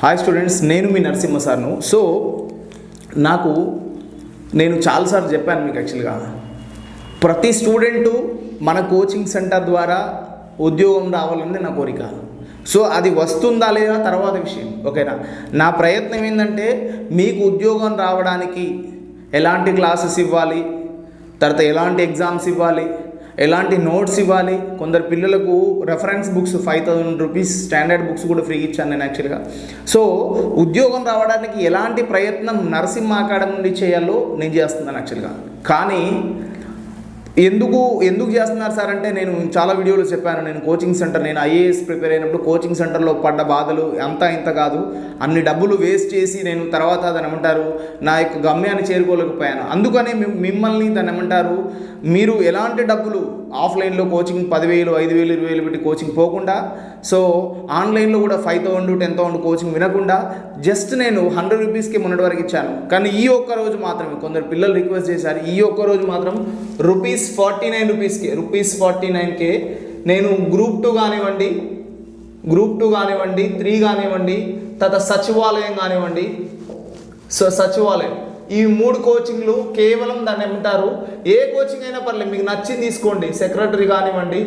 Hi students నేను మీ Narasimha సార్ను. So నాకు నేను చాలాసార్లు చెప్పాను మీకు యాక్చువల్గా ప్రతి స్టూడెంటు మన కోచింగ్ సెంటర్ ద్వారా ఉద్యోగం రావాలని నా కోరిక. సో అది వస్తుందా లేదా తర్వాత విషయం ఓకేనా నా? ప్రయత్నం ఏంటంటే మీకు ఉద్యోగం రావడానికి ఎలాంటి క్లాసెస్ ఇవ్వాలి తర్వాత ఎలాంటి ఎగ్జామ్స్ ఇవ్వాలి ఎలాంటి నోట్స్ ఇవ్వాలి? కొందరు పిల్లలకు reference books five thousand rupees standard books కూడా ఫ్రీ ఇచ్చాను నేను యాక్చువల్గా సో ఉద్యోగం రావడానికి ఎలాంటి ప్రయత్నం నరసింహ అకాడమీ నుండి చేయాలో నేను చేస్తున్నాను యాక్చువల్గా కానీ ఎందుకు ఎందుకు చేస్తున్నారు సార్ అంటే నేను చాలా వీడియోలు చెప్పాను. నేను కోచింగ్ సెంటర్ నేను ఐఏఎస్ ప్రిపేర్ అయినప్పుడు కోచింగ్ సెంటర్లో పడ్డ బాధలు అంతా ఇంత కాదు. అన్ని డబ్బులు వేస్ట్ చేసి నేను తర్వాత దాని ఏమంటారు నా యొక్క గమ్యాన్ని చేరుకోలేకపోయాను. అందుకనే మిమ్మల్ని దాని ఏమంటారు మీరు ఎలాంటి డబ్బులు ఆఫ్లైన్లో కోచింగ్ పదివేలు ఐదు వేలు ఇరవై వేలు పెట్టి కోచింగ్ పోకుండా సో ఆన్లైన్లో కూడా five thousand ten thousand coaching వినకుండా జస్ట్ నేను హండ్రెడ్ రూపీస్కి మొన్నటి వరకు ఇచ్చాను. కానీ ఈ ఒక్క రోజు మాత్రమే కొందరు పిల్లలు రిక్వెస్ట్ చేశారు ఈ ఒక్క రోజు మాత్రం రూపీస్ ఫార్టీ నైన్ రూపీస్కి రూపీస్ ఫార్టీ నైన్కే నేను గ్రూప్ టూ కానివ్వండి గ్రూప్ టూ కానివ్వండి త్రీ కానివ్వండి తర్వాత సచివాలయం కానివ్వండి సో సచివాలయం. ఈ మూడు కోచింగ్లు కేవలం దాన్ని ఏమంటారు? ఏ కోచింగ్ అయినా పర్లేదు మీకు నచ్చింది తీసుకోండి. సెక్రటరీ కానివ్వండి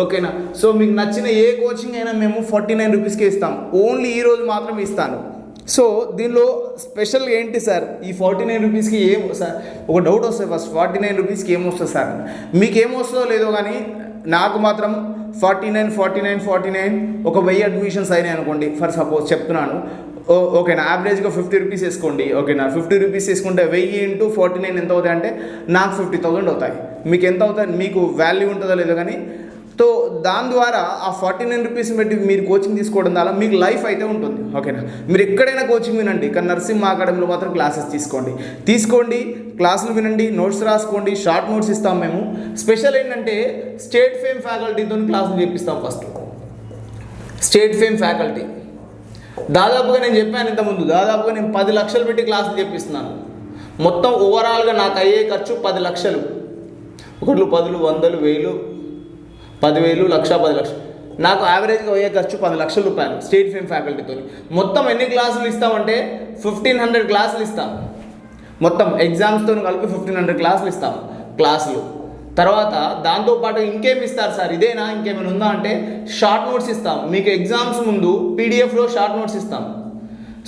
ఓకేనా? సో మీకు నచ్చిన ఏ కోచింగ్ అయినా మేము ఫార్టీ నైన్ రూపీస్కి ఇస్తాం. ఓన్లీ ఈ రోజు మాత్రం ఇస్తాను. సో దీనిలో స్పెషల్ ఏంటి సార్? ఈ ఫార్టీ నైన్ రూపీస్కి ఏం సార్ ఒక డౌట్ వస్తుంది ఫస్ట్ ఫార్టీ నైన్ రూపీస్కి ఏమొస్తుంది సార్? మీకు ఏమొస్తుందో లేదో కానీ నాకు మాత్రం forty nine forty nine forty nine ఒక వెయ్యి అడ్మిషన్స్ అయినాయి అనుకోండి. ఫర్ సపోజ్ చెప్తున్నాను. ఓ ఓకేనా? యావరేజ్గా ఫిఫ్టీ రూపీస్ వేసుకోండి. ఓకేనా? ఫిఫ్టీ రూపీస్ వేసుకుంటే వెయ్యి ఇంటూ ఫార్టీ నైన్ ఎంత అవుతాయి అంటే నాకు ఫిఫ్టీ థౌసండ్ అవుతాయి. మీకు ఎంత అవుతాయి? మీకు వాల్యూ ఉంటుందో లేదో కానీ సో దాని ద్వారా ఆ ఫార్టీ నైన్ రూపీస్ పెట్టి మీరు కోచింగ్ తీసుకోవడం ద్వారా మీకు లైఫ్ అయితే ఉంటుంది. ఓకేనా మీరు ఎక్కడైనా కోచింగ్ వినండి. కానీ నర్సింహ అకాడమీలో మాత్రం క్లాసెస్ తీసుకోండి. తీసుకోండి క్లాసులు వినండి నోట్స్ రాసుకోండి షార్ట్ నోట్స్ ఇస్తాం మేము. స్పెషల్ ఏంటంటే స్టేట్ ఫేమ్ ఫ్యాకల్టీతో క్లాసులు చేపిస్తాం ఫస్ట్ స్టేట్ ఫేమ్ ఫ్యాకల్టీ దాదాపుగా నేను చెప్పాను ఇంతకుముందు దాదాపుగా నేను పది లక్షలు పెట్టి క్లాసులు చెప్పిస్తున్నాను మొత్తం ఓవరాల్గా నాకు అయ్యే ఖర్చు పది లక్షలు. ఒకళ్ళు పదులు వందలు వేలు పదివేలు లక్ష పది లక్షలు నాకు యావరేజ్గా అయ్యే ఖర్చు పది లక్షల రూపాయలు స్టేట్ ఫేమ్ ఫ్యాకల్టీతో మొత్తం ఎన్ని క్లాసులు ఇస్తామంటే ఫిఫ్టీన్ హండ్రెడ్ క్లాసులు ఇస్తాం. మొత్తం ఎగ్జామ్స్తో కలిపి ఫిఫ్టీన్ హండ్రెడ్ క్లాసులు ఇస్తాం క్లాసులు తర్వాత దాంతోపాటు ఇంకేమి ఇస్తారు సార్? ఇదేనా? ఇంకేమైనా ఉందా అంటే షార్ట్ నోట్స్ ఇస్తాం. మీకు ఎగ్జామ్స్ ముందు పీడిఎఫ్లో షార్ట్ నోట్స్ ఇస్తాం.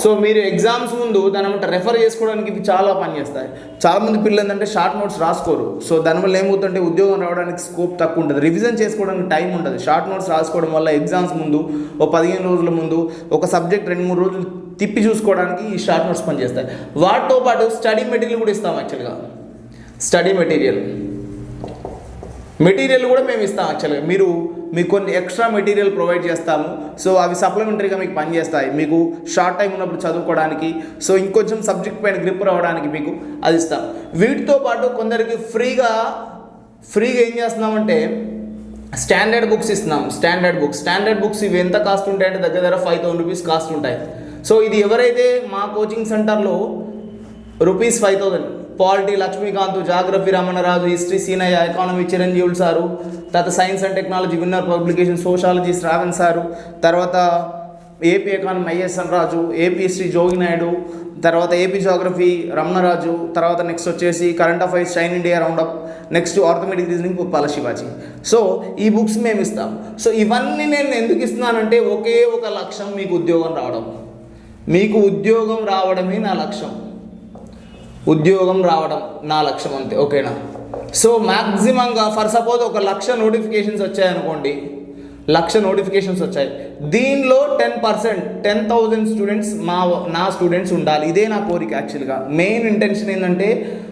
సో మీరు ఎగ్జామ్స్ ముందు దాని ఏమంటే రెఫర్ చేసుకోవడానికి ఇవి చాలా పనిచేస్తాయి చాలామంది పిల్లలు ఏంటంటే షార్ట్ నోట్స్ రాసుకోరు. సో దానివల్ల ఏమవుతుంటే ఉద్యోగం రావడానికి స్కోప్ తక్కువ ఉంటుంది. రివిజన్ చేసుకోవడానికి టైం ఉండదు షార్ట్ నోట్స్ రాసుకోవడం వల్ల ఎగ్జామ్స్ ముందు ఓ పదిహేను రోజుల ముందు ఒక సబ్జెక్ట్ రెండు మూడు రోజులు తిప్పి చూసుకోవడానికి ఈ షార్ట్ నోట్స్ పనిచేస్తాయి. వాటితో పాటు స్టడీ మెటీరియల్ కూడా ఇస్తాం యాక్చువల్గా స్టడీ మెటీరియల్ మెటీరియల్ కూడా మేము ఇస్తాం యాక్చువల్గా మీరు మీకు కొన్ని ఎక్స్ట్రా మెటీరియల్ ప్రొవైడ్ చేస్తాము. సో అవి సప్లిమెంటరీగా మీకు పనిచేస్తాయి. మీకు షార్ట్ టైం ఉన్నప్పుడు చదువుకోవడానికి సో ఇంకొంచెం సబ్జెక్ట్ పైన గ్రిప్ రావడానికి మీకు అది ఇస్తాం వీటితో పాటు కొందరికి ఫ్రీగా ఫ్రీగా ఏం చేస్తున్నామంటే స్టాండర్డ్ బుక్స్ ఇస్తున్నాం స్టాండర్డ్ బుక్స్ స్టాండర్డ్ బుక్స్ ఇవి ఎంత కాస్ట్ ఉంటాయి అంటే దగ్గర దగ్గర ఫైవ్ థౌసండ్ రూపీస్ కాస్ట్ ఉంటాయి. సో ఇది ఎవరైతే మా కోచింగ్ సెంటర్లో rupees five thousand polity Laxmikanth geography Ramanaraju history Seenaiah economy Chiranjeevulu sir తర్వాత science and technology winner publication sociology Shravan sir తర్వాత AP economy ISN Raju AP history Jogi Naidu తర్వాత AP geography Ramanaraju తర్వాత next వచ్చేసి current affairs shine India roundup next arithmetic reasoning Puppala Shivaji. So ఈ books మేము ఇస్తాం. So ఇవన్నీ నేను ఎందుకు ఇస్తున్నానంటే ఒకే ఒక లక్ష్యం మీకు ఉద్యోగం రావడం. మీకు ఉద్యోగం రావడమే నా లక్ష్యం. ఉద్యోగం రావడం నా లక్ష్యం అంతే ఓకేనా? సో మ్యాక్సిమంగా ఫర్ సపోజ్ ఒక లక్ష నోటిఫికేషన్స్ వచ్చాయనుకోండి లక్ష నోటిఫికేషన్స్ వచ్చాయి. దీనిలో ten percent ten thousand students మా నా స్టూడెంట్స్ ఉండాలి. ఇదే నా కోరిక యాక్చువల్గా మెయిన్ ఇంటెన్షన్ ఏంటంటే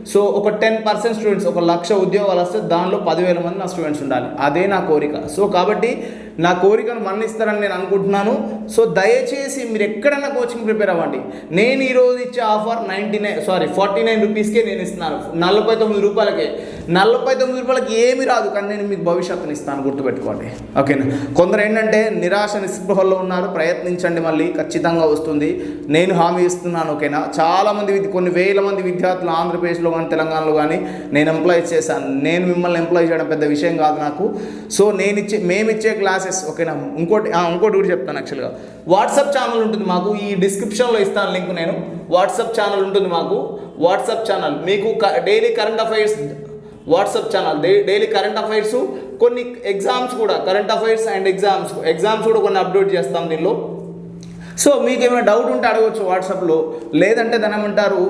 సో ఒక టెన్ పర్సెంట్ స్టూడెంట్స్ ఒక లక్ష ఉద్యోగాలు వస్తే దానిలో పదివేల మంది నా స్టూడెంట్స్ ఉండాలి. అదే నా కోరిక. సో కాబట్టి నా కోరికను మన్నిస్తారని నేను అనుకుంటున్నాను. సో దయచేసి మీరు ఎక్కడైనా కోచింగ్ ప్రిపేర్ అవ్వండి. నేను ఈరోజు ఇచ్చే offer ninety nine sorry forty nine రూపీస్కే నేను ఇస్తున్నాను. నలభై తొమ్మిది రూపాయలకే. నలభై తొమ్మిది రూపాయలకి ఏమి రాదు కానీ నేను మీకు భవిష్యత్తుని ఇస్తాను. గుర్తుపెట్టుకోండి. ఓకేనా కొందరు ఏంటంటే నిరాశ నిస్పృహల్లో ఉన్నారు. ప్రయత్నించండి మళ్ళీ. ఖచ్చితంగా వస్తుంది. నేను హామీ ఇస్తున్నాను ఓకేనా చాలామంది కొన్ని వేల మంది విద్యార్థులు ఆంధ్రప్రదేశ్లో కానీ తెలంగాణలో కానీ నేను ఎంప్లాయ్ చేశాను. నేను మిమ్మల్ని ఎంప్లాయ్ చేయడం పెద్ద విషయం కాదు నాకు. సో నేను ఇచ్చే మేము ఇచ్చే క్లాసెస్ ఓకేనా? ఇంకోటి ఇంకోటి కూడా చెప్తాను యాక్చువల్గా వాట్సాప్ ఛానల్ ఉంటుంది మాకు. ఈ డిస్క్రిప్షన్లో ఇస్తాను లింక్ నేను. వాట్సాప్ ఛానల్ ఉంటుంది మాకు. వాట్సాప్ ఛానల్ మీకు daily current affairs WhatsApp channel daily current affairs కొన్ని ఎగ్జామ్స్ కూడా current affairs and exams exams కూడా కొన్ని అప్డేట్ చేస్తాం దీనిలో. సో మీకు ఏమైనా డౌట్ ఉంటే అడగవచ్చు వాట్సాప్లో లేదంటే దాని ఏమంటారు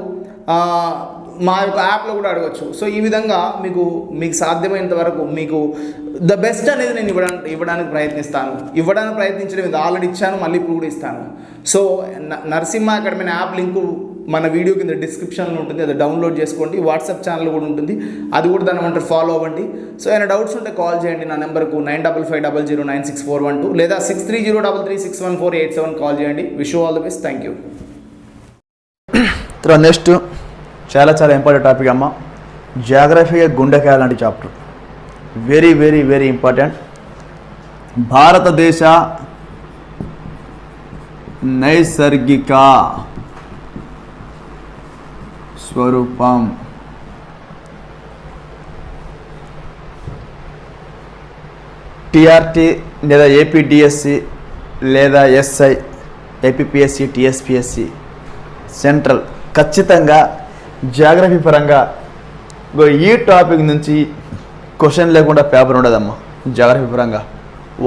మా యొక్క యాప్లో కూడా అడగచ్చు. సో ఈ విధంగా మీకు మీకు సాధ్యమైనంత వరకు మీకు ద బెస్ట్ అనేది నేను ఇవ్వడానికి ఇవ్వడానికి ప్రయత్నిస్తాను. ఇవ్వడానికి ప్రయత్నించడం ఇది ఆల్రెడీ ఇచ్చాను మళ్ళీ ఇప్పుడు కూడా ఇస్తాను. సో న- నరసింహ అకాడమీ యాప్ లింకు మన వీడియో కింద డిస్క్రిప్షన్లో ఉంటుంది. అది డౌన్లోడ్ చేసుకోండి. వాట్సాప్ ఛానల్ కూడా ఉంటుంది. అది కూడా దాని ఏమంటారు ఫాలో అవ్వండి. సో ఏమైనా డౌట్స్ ఉంటే కాల్ చేయండి. నా నెంబర్కు nine double five double zero nine six four one two లేదా six three zero double three six one four eight seven call చేయండి. Wish all the best thank you next చాలా చాలా important topic అమ్మ. జాగ్రఫీగా గుండెకాయ లాంటి chapter very very very important భారతదేశ నైసర్గిక స్వరూపం. టిఆర్టీ లేదా ఏపీడిఎస్సి లేదా ఎస్ఐ ఏపీపీఎస్సి టిఎస్పిఎస్సి సెంట్రల్ ఖచ్చితంగా జాగ్రఫీ పరంగా ఈ టాపిక్ నుంచి క్వశ్చన్ లేకుండా పేపర్ ఉండదమ్మా. జాగ్రఫీ పరంగా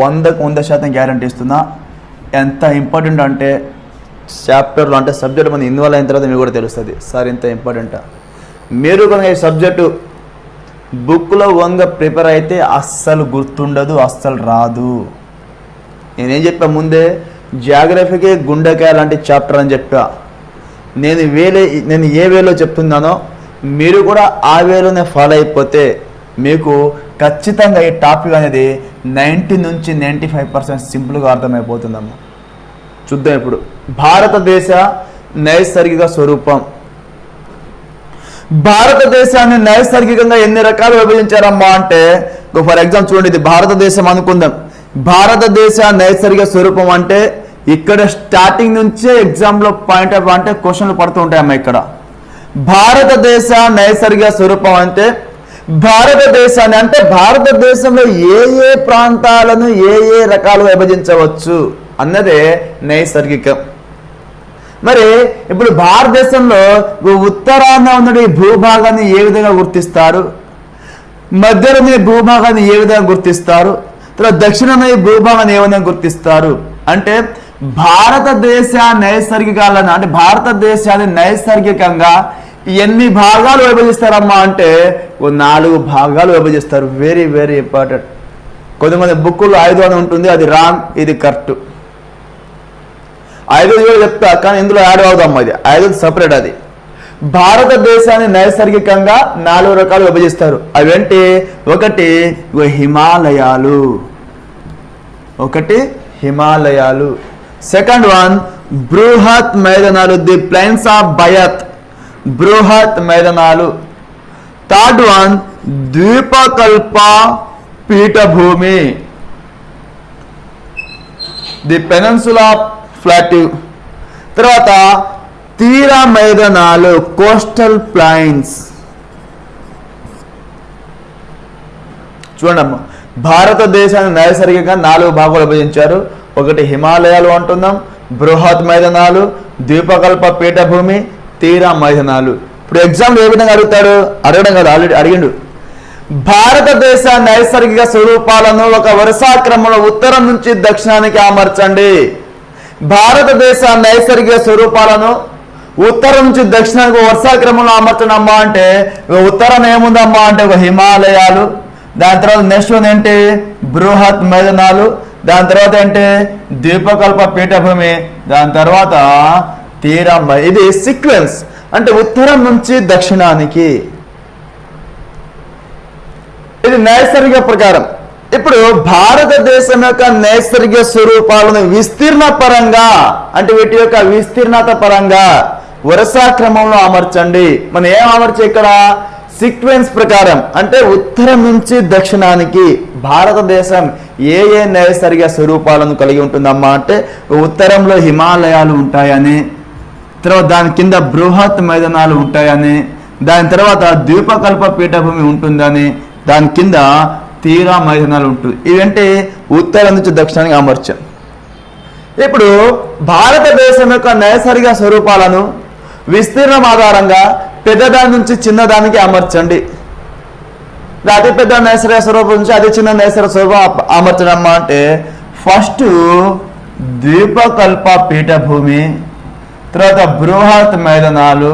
వందకు వంద శాతం గ్యారంటీ ఇస్తున్నా. ఎంత ఇంపార్టెంట్ అంటే చాప్టర్లో అంటే సబ్జెక్ట్ మంది ఇన్వాల్వ్ అయిన తర్వాత మీకు కూడా తెలుస్తుంది. సార్ ఇంత ఇంపార్టెంటా మీరు కనుక ఈ సబ్జెక్టు బుక్లో వంగ ప్రిపేర్ అయితే అస్సలు గుర్తుండదు అస్సలు రాదు. నేనేం చెప్పా ముందే? జాగ్రఫీకి గుండెకాయ లాంటి చాప్టర్ అని చెప్పా. నేను వేలే నేను ఏ వేలో చెప్తున్నానో మీరు కూడా ఆ వేలోనే ఫాలో అయిపోతే మీకు ఖచ్చితంగా ఈ టాపిక్ అనేది నైంటీ నుంచి నైంటీ ఫైవ్ పర్సెంట్ సింపుల్గా అర్థమైపోతుందమ్మా. చూద్దాం ఇప్పుడు. భారతదేశ నైసర్గిక స్వరూపం. భారతదేశాన్ని నైసర్గికంగా ఎన్ని రకాలు విభజించారమ్మా అంటే ఫర్ ఎగ్జాంపుల్ చూడండి ఇది భారతదేశం అనుకుందాం. భారతదేశ నైసర్గిక స్వరూపం అంటే ఇక్కడ స్టార్టింగ్ నుంచే ఎగ్జామ్లో పాయింట్ ఆఫ్ అంటే క్వశ్చన్లు పడుతూ ఉంటాయమ్మా ఇక్కడ. భారతదేశ నైసర్గిక స్వరూపం అంటే భారతదేశాన్ని అంటే భారతదేశంలో ఏ ఏ ప్రాంతాలను ఏ ఏ రకాలు విభజించవచ్చు అన్నదే నైసర్గికం. మరి ఇప్పుడు భారతదేశంలో ఉత్తరాన ఉన్న ఈ భూభాగాన్ని ఏ విధంగా గుర్తిస్తారు? మధ్యలో ఈ భూభాగాన్ని ఏ విధంగా గుర్తిస్తారు? తర్వాత దక్షిణాన ఈ భూభాగాన్ని ఏ విధంగా గుర్తిస్తారు? అంటే భారతదేశ నైసర్గికాలను అంటే భారతదేశాన్ని నైసర్గికంగా ఎన్ని భాగాలు విభజిస్తారమ్మా అంటే ఓ నాలుగు భాగాలు విభజిస్తారు. వెరీ వెరీ ఇంపార్టెంట్ కొంతమంది బుక్కులు ఐదు అని ఉంటుంది అది రాంగ్ ఇది కరెక్ట్. ఐదు కూడా చెప్తా కానీ ఇందులో యాడ్ అవుదాం అది ఐదు సపరేట్ అది. భారతదేశాన్ని నైసర్గికంగా నాలుగు రకాలు విభజిస్తారు. అవేంటి? ఒకటి హిమాలయాలు. ఒకటి హిమాలయాలు. సెకండ్ వన్ బృహత్ మైదానాలు ది ప్లైన్స్ ఆఫ్ బయత్. బృహత్ మైదానాలు. థర్డ్ వన్ ద్వీపకల్ప పీఠభూమి. ది పెనన్సులా ఫ్లాటివ్ తర్వాత తీర మైదానాలు కోస్టల్ ప్లైన్స్. చూడమ్మా భారతదేశాన్ని నైసర్గికంగా నాలుగు భాగాలు విభజించారు. ఒకటి హిమాలయాలు అంటున్నాం బృహత్ మైదానాలు ద్వీపకల్ప పీఠభూమి తీర మైదానాలు. ఇప్పుడు ఎగ్జామ్లు ఏ విధంగా అడుగుతాడు? అడగడం కాదు ఆల్రెడీ అడిగిండు. భారతదేశ నైసర్గిక స్వరూపాలను ఒక వరుసా క్రమంలో ఉత్తరం నుంచి దక్షిణానికి అమర్చండి. భారతదేశ నైసర్గిక స్వరూపాలను ఉత్తరం నుంచి దక్షిణానికి వరుసా క్రమంలో అమ్మా అంటే ఉత్తరం ఏముందమ్మా అంటే ఒక హిమాలయాలు. దాని తర్వాత నెక్స్ట్ ఏంటి? బృహత్ మైదానాలు. దాని తర్వాత ఏంటి? ద్వీపకల్ప పీఠభూమి. దాని తర్వాత తీరమ్మ. ఇది సీక్వెన్స్ అంటే ఉత్తరం నుంచి దక్షిణానికి. ఇది నైసర్గిక ప్రకారం. ఇప్పుడు భారతదేశం యొక్క నైసర్గిక స్వరూపాలను విస్తీర్ణ పరంగా అంటే వీటి యొక్క విస్తీర్ణత పరంగా వరుస క్రమంలో అమర్చండి. మనం ఏం అమర్చి ఇక్కడ? సీక్వెన్స్ ప్రకారం. అంటే ఉత్తరం నుంచి దక్షిణానికి. భారతదేశం ఏ ఏ నైసర్గిక స్వరూపాలను కలిగి ఉంటుందమ్మా అంటే ఉత్తరంలో హిమాలయాలు ఉంటాయని తర్వాత దాని కింద బృహత్ మైదానాలు ఉంటాయని దాని తర్వాత ద్వీపకల్ప పీఠభూమి ఉంటుందని దాని కింద తీరా మైదానాలు ఉంటుంది ఇవంటే ఉత్తరం నుంచి దక్షిణానికి అమర్చాం ఇప్పుడు భారతదేశం యొక్క నైసర్గిక స్వరూపాలను విస్తీర్ణం ఆధారంగా పెద్దదాని నుంచి చిన్నదానికి అమర్చండి అతి పెద్ద నేసర స్వరూపం నుంచి అతి చిన్న నైసర్గిక స్వరూపం అమర్చడం అమర్చడమ్మా అంటే ఫస్ట్ ద్వీపకల్ప పీఠభూమి తర్వాత బృహత్ మైదానాలు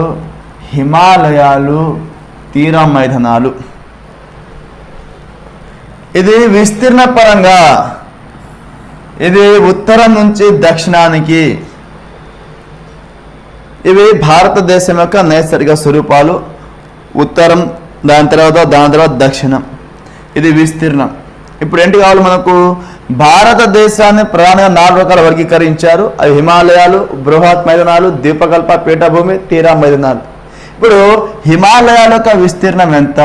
హిమాలయాలు తీర మైదానాలు. ఇది విస్తీర్ణ పరంగా ఇది ఉత్తరం నుంచి దక్షిణానికి ఇవి భారతదేశం యొక్క నైసర్గిక స్వరూపాలు. ఉత్తరం దాని తర్వాత దాని తర్వాత దక్షిణం. ఇది విస్తీర్ణం. ఇప్పుడు ఏంటి కావాలి మనకు? భారతదేశాన్ని ప్రధానంగా నాలుగు రకాల వర్గీకరించారు. అవి హిమాలయాలు బృహత్ మైదానాలు ద్వీపకల్ప పీఠభూమి తీరా మైదానాలు. ఇప్పుడు హిమాలయాల యొక్క విస్తీర్ణం ఎంత?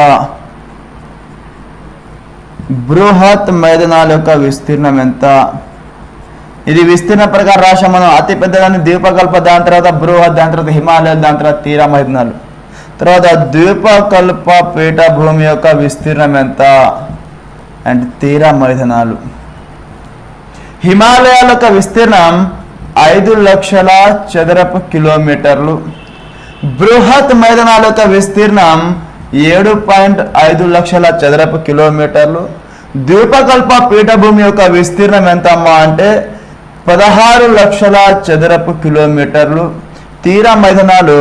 బృహత్ మైదానాల యొక్క విస్తీర్ణం ఎంత? ఇది విస్తీర్ణ ప్రకారం రాష్ట్రం మనం అతిపెద్దదాన్ని దీపకల్ప ద్వీపకల్ప దాని తర్వాత బృహత్ దాని తర్వాత హిమాలయాలు దాని తర్వాత తీరా మైదానాలు. తర్వాత ద్వీపకల్ప పీఠభూమి యొక్క విస్తీర్ణం ఎంత? అంటే తీర మైదానాలు హిమాలయాల యొక్క విస్తీర్ణం ఐదు లక్షల చదరపు కిలోమీటర్లు. బృహత్ మైదానాల యొక్క విస్తీర్ణం ఏడు పాయింట్ ఐదు లక్షల చదరపు కిలోమీటర్లు. ద్వీపకల్ప పీఠభూమి యొక్క విస్తీర్ణం ఎంత అమ్మా అంటే పదహారు లక్షల చదరపు కిలోమీటర్లు. తీర మైదానాలు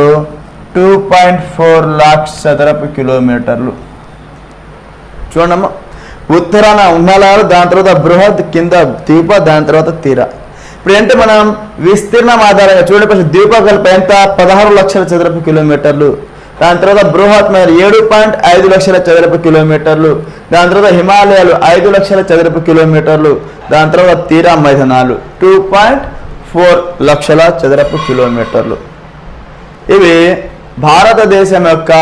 టూ పాయింట్ ఫోర్ లాక్స్ చదరపు కిలోమీటర్లు. చూడమ్మా ఉత్తరాన హిమాలయాలు దాని తర్వాత బృహత్ కింద ద్వీప దాని తర్వాత తీర. ఇప్పుడు ఏంటి మనం విస్తీర్ణం ఆధారంగా చూడండి ఫస్ట్ ద్వీపకల్ప ఎంత? పదహారు లక్షల చదరపు కిలోమీటర్లు. దాని తర్వాత బృహత్ మీద ఏడు పాయింట్ ఐదు లక్షల చదరపు కిలోమీటర్లు. దాని తర్వాత హిమాలయాలు ఐదు లక్షల చదరపు కిలోమీటర్లు. దాని తర్వాత తీరా మైదానాలు టూ పాయింట్ ఫోర్ లక్షల చదరపు కిలోమీటర్లు. ఇవి భారతదేశం యొక్క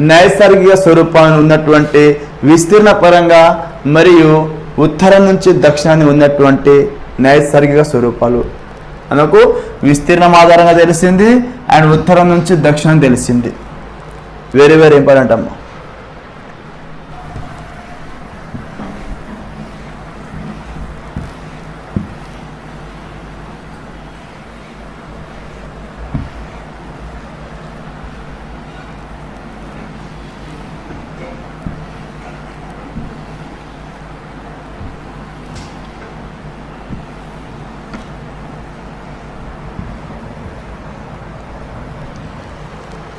నైసర్గిక స్వరూపాన్ని ఉన్నటువంటి విస్తీర్ణ పరంగా మరియు ఉత్తరం నుంచి దక్షిణాన్ని ఉన్నటువంటి నైసర్గిక స్వరూపాలు. మనకు విస్తీర్ణం ఆధారంగా తెలిసింది అండ్ ఉత్తరం నుంచి దక్షిణం తెలిసింది. వెరీ వెరీ ఇంపార్టెంట్ అమ్మా.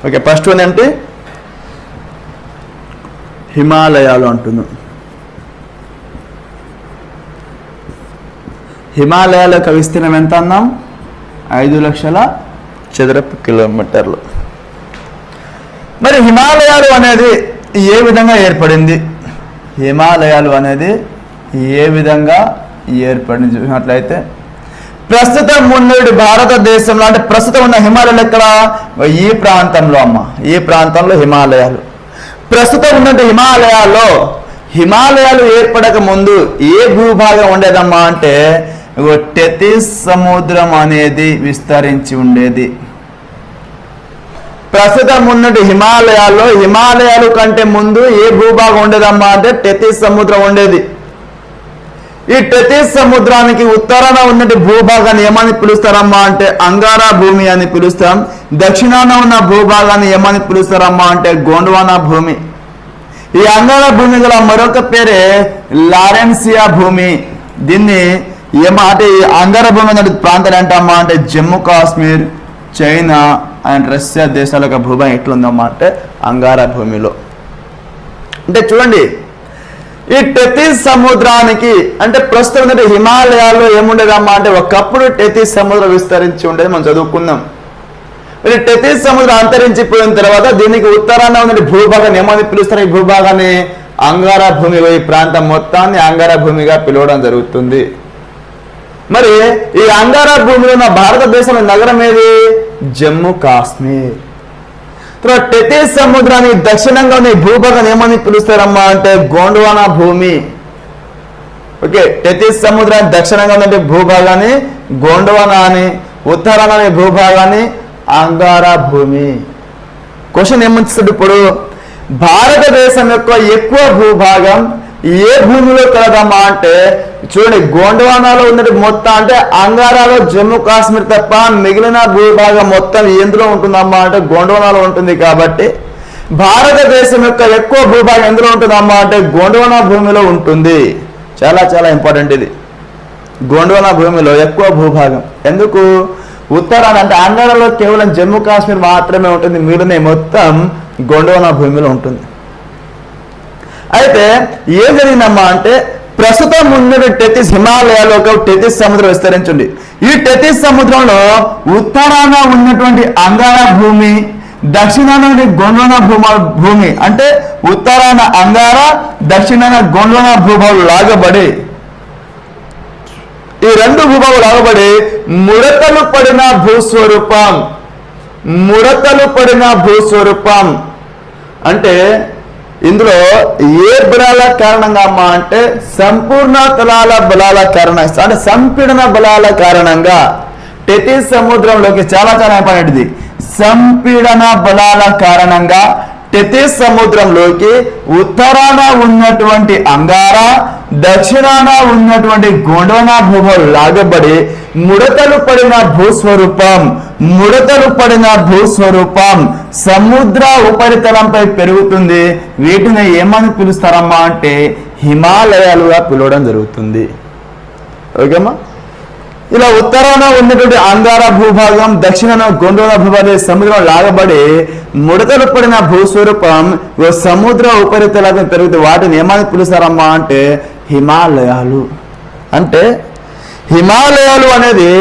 ఓకే ఫస్ట్ వన్ ఏంటి హిమాలయాలు అంటున్నాం. హిమాలయాల యొక్క విస్తీర్ణం ఎంత అన్నాం? ఐదు లక్షల చదరపు కిలోమీటర్లు. మరి హిమాలయాలు అనేది ఏ విధంగా ఏర్పడింది? హిమాలయాలు అనేది ఏ విధంగా ఏర్పడింది? చూసినట్లయితే ప్రస్తుతం ఉన్నది భారతదేశంలో అంటే ప్రస్తుతం ఉన్న హిమాలయాలు ఎక్కడ? ఈ ప్రాంతంలో అమ్మ ఈ ప్రాంతంలో హిమాలయాలు. ప్రస్తుతం ఉన్నది హిమాలయాల్లో హిమాలయాలు ఏర్పడక ముందు ఏ భూభాగం ఉండేదమ్మా అంటే టెతిస్ సముద్రం అనేది విస్తరించి ఉండేది. ప్రస్తుతం ఉన్నటి హిమాలయాల్లో హిమాలయాలు కంటే ముందు ఏ భూభాగం ఉండేదమ్మా అంటే టెతిస్ సముద్రం ఉండేది. ఈ టెతీస్ సముద్రానికి ఉత్తరాన ఉన్నటి భూభాగాన్ని ఏమని పిలుస్తారమ్మా అంటే అంగారా భూమి అని పిలుస్తాం. దక్షిణాన ఉన్న భూభాగాన్ని ఏమని పిలుస్తారమ్మా అంటే గోండ్వానా భూమి. ఈ అంగారా భూమి గల మరొక పేరే లారెన్సియా భూమి. దీన్ని ఏమా అంటే ఈ అంగారా భూమి అనే ప్రాంతాలు ఏంటమ్మా అంటే Jammu Kashmir China and Russia దేశాల యొక్క భూభాగం ఎట్లుందమ్మా అంటే అంగారా భూమిలో. అంటే చూడండి ఈ టెతీస్ సముద్రానికి అంటే ప్రస్తుతం ఉన్నది హిమాలయాల్లో ఏముండేదమ్మా అంటే ఒకప్పుడు టెతీస్ సముద్రం విస్తరించి ఉండేది మనం చదువుకుందాం మరి టెతీస్ సముద్రం అంతరించిపోయిన తర్వాత దీనికి ఉత్తరాన ఉన్న భూభాగాన్ని ఏమని పిలుస్తారు. ఈ భూభాగాన్ని అంగారా భూమి ఈ ప్రాంతం మొత్తాన్ని అంగారా భూమిగా పిలవడం జరుగుతుంది. మరి ఈ అంగారా భూమిలో ఉన్న భారతదేశంలో నగరం ఏది? జమ్మూ కాశ్మీర్. తర్వాత టెతిస్ సముద్రాన్ని దక్షిణంగా ఉన్న భూభాగం ఏమని పిలుస్తారమ్మా అంటే గోండ్వానా భూమి. ఓకే టెతిస్ సముద్రాన్ని దక్షిణంగా ఉన్న భూభాగాన్ని గోండ్వానా అని ఉత్తరాన భూభాగాన్ని అంగారా భూమి. క్వశ్చన్ ఏమొస్తుంది ఇప్పుడు? భారతదేశం యొక్క ఎక్కువ భూభాగం ఏ భూమిలో కలదమ్మా అంటే చూడండి గోండవానాలో ఉన్నది మొత్తం అంటే అంగారాలో జమ్మూ కాశ్మీర్ తప్ప మిగిలిన భూభాగం మొత్తం ఎందులో ఉంటుందమ్మా అంటే గోండవానాలో ఉంటుంది కాబట్టి భారతదేశం యొక్క ఎక్కువ భూభాగం ఎందులో ఉంటుందమ్మా అంటే గోండవానా భూమిలో ఉంటుంది. చాలా చాలా ఇంపార్టెంట్ ఇది. గోండవానా భూమిలో ఎక్కువ భూభాగం. ఎందుకు? ఉత్తరాన అంటే ఆంధ్రాలో కేవలం జమ్మూ కాశ్మీర్ మాత్రమే ఉంటుంది మిగిలిన మొత్తం గోండవానా భూమిలో ఉంటుంది. అయితే ఏం జరిగిందమ్మా అంటే ప్రస్తుతం ముందు టెతిస్ హిమాలయాలో ఒక టెతిస్ సముద్రం విస్తరించండి ఈ టెతిస్ సముద్రంలో ఉత్తరాన ఉన్నటువంటి అంగార భూమి దక్షిణాన ఉన్న గొండ్లోన భూమ భూమి అంటే ఉత్తరాన అంగార దక్షిణాన గొండ్లోన భూభాలు లాగబడి ఈ రెండు భూభాలు లాగబడి ముడతలు పడిన భూస్వరూపం ముడతలు పడిన భూస్వరూపం. అంటే ఇందులో ఏ బలాల కారణంగా అమ్మా అంటే సంపూర్ణ తలాల బలాల కారణంగా అంటే సంపీడన బలాల కారణంగా టెటిస్ సముద్రంలోకి చాలా చాలా ఇంపార్టెంట్ సంపీడన బలాల కారణంగా టెతిస్ సముద్రంలోకి ఉత్తరాన ఉన్నటువంటి అంగార దక్షిణాన ఉన్నటువంటి గోండోనా భూములు లాగబడి ముడతలు పడిన భూస్వరూపం ముడతలు పడిన భూస్వరూపం సముద్ర ఉపరితలంపై పెరుగుతుంది. వీటిని ఏమని పిలుస్తారమ్మా అంటే హిమాలయాలుగా పిలవడం జరుగుతుంది. ఓకేమ్మా? ఇలా ఉత్తరాన ఉన్నటువంటి అంగార భూభాగం దక్షిణాన గొండోల భూభాగం సముద్రం లాగబడి ముడతలు పడిన భూస్వరూపం సముద్ర ఉపరితలంపై పెరుగుతుంది. వాటిని ఏమని పిలుస్తారమ్మా అంటే హిమాలయాలు. అంటే హిమాలయాలు అనేది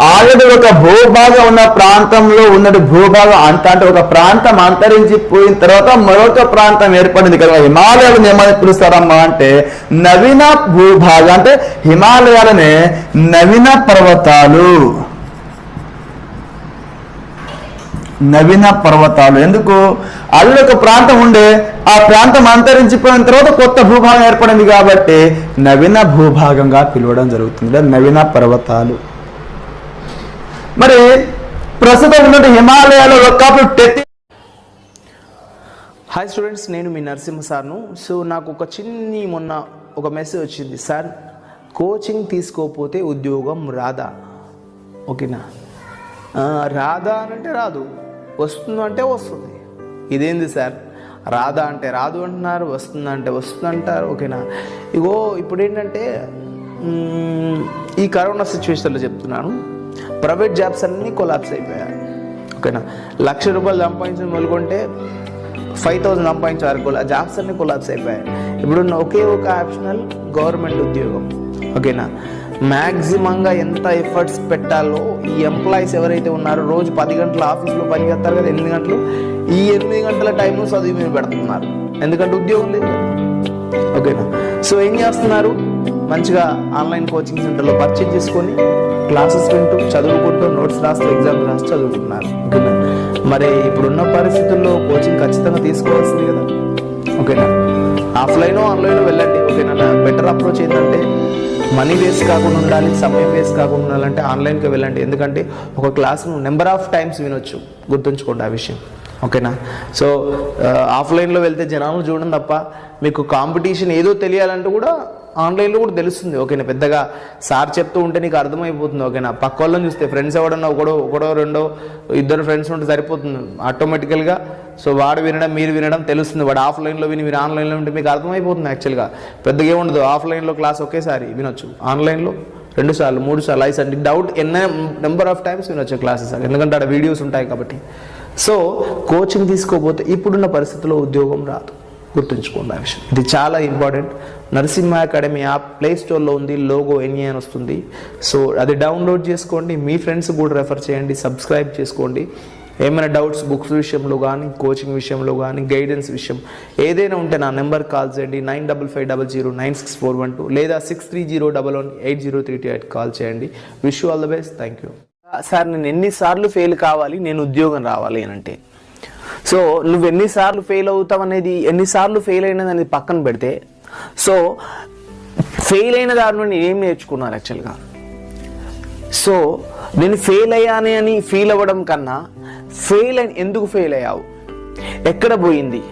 ఆల్రెడీ ఒక భూభాగం ఉన్న ప్రాంతంలో ఉన్నది. భూభాగం అంత అంటే ఒక ప్రాంతం అంతరించి పోయిన తర్వాత మరొక ప్రాంతం ఏర్పడింది కదా. హిమాలయాలను ఏమని పిలుస్తారమ్మా అంటే నవీన భూభాగం అంటే హిమాలయాలనే నవీన పర్వతాలు. నవీన పర్వతాలు. ఎందుకు? అల్లు ఒక ప్రాంతం ఉండే ఆ ప్రాంతం అంతరించిపోయిన తర్వాత కొత్త భూభాగం ఏర్పడింది కాబట్టి నవీన భూభాగంగా పిలవడం జరుగుతుంది. నవీన పర్వతాలు. మరి ప్రస్తుతం ఉన్నటువంటి హిమాలయాలో ఒకప్పుడు టెత్తి హాయ్ స్టూడెంట్స్ నేను మీ నరసింహ సార్ను. సో నాకు ఒక చిన్ని మొన్న ఒక మెసేజ్ వచ్చింది. సార్ కోచింగ్ తీసుకోకపోతే ఉద్యోగం రాదా? ఓకేనా? రాదా అంటే రాదు. వస్తుంది అంటే వస్తుంది. ఇదేంది సార్? రాదా అంటే రాదు అంటున్నారు వస్తుంది అంటే వస్తుంది అంటారు ఓకేనా? ఇగో ఇప్పుడు ఏంటంటే ఈ కరోనా సిచ్యువేషన్లో చెప్తున్నాను. ప్రైవేట్ జాబ్స్ అన్నీ కొలాప్స్ అయిపోయాయి. ఓకేనా? లక్ష రూపాయలు సంపాదించిన మొదలుకుంటే ఫైవ్ థౌసండ్ సంపాదించే వరకు జాబ్స్ అన్ని కొలాప్స్ అయిపోయాయి. ఇప్పుడున్న ఒకే ఒక ఆప్షనల్ గవర్నమెంట్ ఉద్యోగం. ఓకేనా? మ్యాక్సిమంగా ఎంత ఎఫర్ట్స్ పెట్టాలో ఈ ఎంప్లాయీస్ ఎవరైతే ఉన్నారో రోజు పది గంటల ఆఫీస్లో పని చేస్తారు కదా ఎనిమిది గంటలు. ఈ ఎనిమిది గంటల టైం చదువు మీరు పెడుతున్నారు. ఎందుకంటే ఉద్యోగం లేదు ఓకేనా సో ఏం చేస్తున్నారు? మంచిగా ఆన్లైన్ కోచింగ్ సెంటర్లో పర్చేజ్ చేసుకొని క్లాసెస్ వింటూ చదువుకుంటూ నోట్స్ రాస్తూ ఎగ్జామ్ రాసి చదువుకుంటున్నారు. ఓకేనా మరి ఇప్పుడున్న పరిస్థితుల్లో కోచింగ్ ఖచ్చితంగా తీసుకోవాల్సింది కదా. ఓకేనా ఆఫ్లైన్ ఆన్లైన్ వెళ్ళండి. ఓకేనా బెటర్ అప్రోచ్ ఏంటంటే మనీ వేస్ట్ కాకుండా ఉండాలి సమయం వేస్ట్ కాకుండా ఉండాలంటే ఆన్లైన్కి వెళ్ళండి. ఎందుకంటే ఒక క్లాస్ను నెంబర్ ఆఫ్ టైమ్స్ వినొచ్చు. గుర్తుంచుకోండి ఆ విషయం. ఓకేనా? సో ఆఫ్లైన్లో వెళ్తే జనాలు చూడడం తప్ప మీకు కాంపిటీషన్ ఏదో తెలియాలంటే కూడా ఆన్లైన్లో కూడా తెలుస్తుంది. ఓకేనా? పెద్దగా సార్ చెప్తూ ఉంటే నీకు అర్థమైపోతుంది. ఓకేనా? పక్క వాళ్ళని చూస్తే ఫ్రెండ్స్ ఎవడన్నా ఒకడో ఒకడో రెండో ఇద్దరు ఫ్రెండ్స్ ఉంటే సరిపోతుంది. ఆటోమేటికల్గా సో వాడు వినడం మీరు వినడం తెలుస్తుంది. వాడు ఆఫ్లైన్లో విని మీరు ఆన్లైన్లో ఉంటే మీకు అర్థమైపోతుంది యాక్చువల్గా. పెద్దగా ఏముండదు ఆఫ్లైన్లో క్లాస్ ఒకేసారి వినొచ్చు. ఆన్లైన్లో రెండు సార్లు మూడు సార్లు. ఐదు సార్లు డౌట్ ఎన్న నెంబర్ ఆఫ్ టైమ్స్ వినొచ్చు క్లాసెస్. ఎందుకంటే ఆడ వీడియోస్ ఉంటాయి కాబట్టి. సో కోచింగ్ తీసుకోపోతే ఇప్పుడున్న పరిస్థితుల్లో ఉద్యోగం రాదు. గుర్తుంచుకోండి ఆ విషయం. ఇది చాలా important. Narasimha academy app play స్టోర్లో ఉంది లోగో ఎన్ఏ అని వస్తుంది. సో అది డౌన్లోడ్ చేసుకోండి మీ ఫ్రెండ్స్ కూడా రెఫర్ చేయండి సబ్స్క్రైబ్ చేసుకోండి. ఏమైనా డౌట్స్ బుక్స్ విషయంలో కానీ కోచింగ్ విషయంలో కానీ గైడెన్స్ విషయం ఏదైనా ఉంటే నా నెంబర్ కాల్ చేయండి nine double five double zero nine six four one two లేదా six three zero double one eight zero three two eight call చేయండి. Wish all the best. Thank you. Sir నేను ఎన్నిసార్లు fail కావాలి నేను ఉద్యోగం రావాలి అని అంటే. సో నువ్వు ఎన్నిసార్లు ఫెయిల్ అవుతావు అనేది ఎన్నిసార్లు ఫెయిల్ అయినది అనేది పక్కన పెడితే సో ఫెయిల్ అయిన దాని నుండి ఏం నేర్చుకున్నారు యాక్చువల్గా సో నేను ఫెయిల్ అయ్యానే అని ఫీల్ అవ్వడం కన్నా ఫెయిల్ అని ఎందుకు ఫెయిల్ అయ్యావు? ఎక్కడ పోయింది?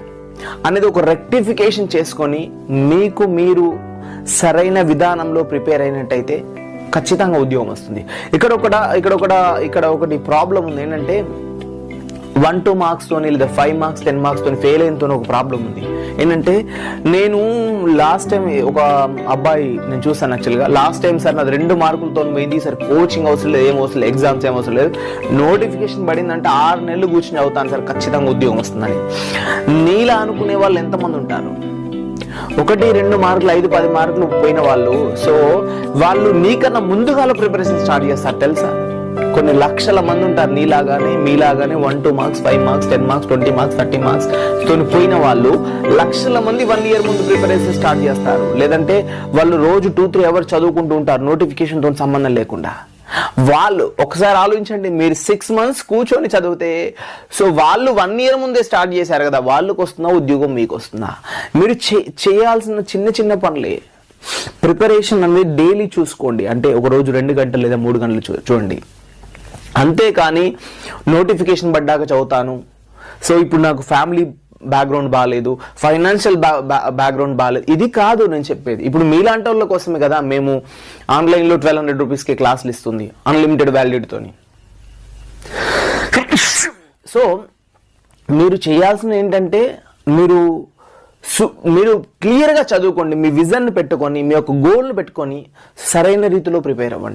అనేది ఒక రెక్టిఫికేషన్ చేసుకొని మీకు మీరు సరైన విధానంలో ప్రిపేర్ అయినట్టయితే ఖచ్చితంగా ఉద్యోగం వస్తుంది. ఇక్కడ ఒకట ఇక్కడ ఒకట ఇక్కడ ఒకటి ప్రాబ్లం ఉంది. ఏంటంటే వన్ టూ మార్క్స్తోని లేదా ఫైవ్ మార్క్స్ టెన్ మార్క్స్తో ఫెయిల్ అయినతో ఒక ప్రాబ్లం ఉంది. ఏంటంటే నేను లాస్ట్ టైం ఒక అబ్బాయి నేను చూసాను యాక్చువల్గా లాస్ట్ టైం సార్ నాది రెండు మార్కులతో పోయింది. సార్ కోచింగ్ అవసరం లేదు ఏం అవసరం లేదు ఎగ్జామ్స్ ఏం అవసరం లేదు. నోటిఫికేషన్ పడిందంటే ఆరు నెలలు కూర్చుని అవుతాను సార్. ఖచ్చితంగా ఉద్యోగం వస్తుందని. నీలా అనుకునే వాళ్ళు ఎంతమంది ఉంటారు? ఒకటి రెండు మార్కులు ఐదు పది మార్కులు పోయిన వాళ్ళు. సో వాళ్ళు నీకన్నా ముందుగా ప్రిపరేషన్ స్టార్ట్ చేస్తారు తెలుసా? కొన్ని లక్షల మంది ఉంటారు నీలాగానే మీలాగానే one two marks five marks ten marks twenty marks thirty marks తోని పోయిన వాళ్ళు లక్షల మంది వన్ ఇయర్ ముందు ప్రిపరేషన్ స్టార్ట్ చేస్తారు. లేదంటే వాళ్ళు రోజు టూ త్రీ అవర్స్ చదువుకుంటూ ఉంటారు నోటిఫికేషన్తో సంబంధం లేకుండా. వాళ్ళు ఒకసారి ఆలోచించండి మీరు సిక్స్ మంత్స్ కూర్చొని చదివితే సో వాళ్ళు వన్ ఇయర్ ముందే స్టార్ట్ చేశారు కదా వాళ్ళకి వస్తుందా ఉద్యోగం మీకు వస్తుందా? మీరు చే- చేయాల్సిన చిన్న చిన్న పనులే. ప్రిపరేషన్ అనేది డైలీ చూసుకోండి. అంటే ఒక రోజు రెండు గంటలు లేదా మూడు గంటలు చూ- చూడండి. అంతేకాని నోటిఫికేషన్ పడ్డాక చదువుతాను. సో ఇప్పుడు నాకు ఫ్యామిలీ బ్యాక్గ్రౌండ్ బాగాలేదు ఫైనాన్షియల్ బ్యాక్గ్రౌండ్ బాగాలేదు ఇది కాదు నేను చెప్పేది. ఇప్పుడు మీలాంటి వాళ్ళ కోసమే కదా మేము ఆన్లైన్లో ట్వెల్వ్ హండ్రెడ్ రూపీస్కి క్లాసులు ఇస్తుంది అన్లిమిటెడ్ వ్యాలిడిటీతోని సో మీరు చేయాల్సిన ఏంటంటే మీరు సు మీరు క్లియర్గా చదువుకోండి మీ విజన్ పెట్టుకొని మీ యొక్క గోల్ని పెట్టుకొని సరైన రీతిలో ప్రిపేర్ అవ్వండి.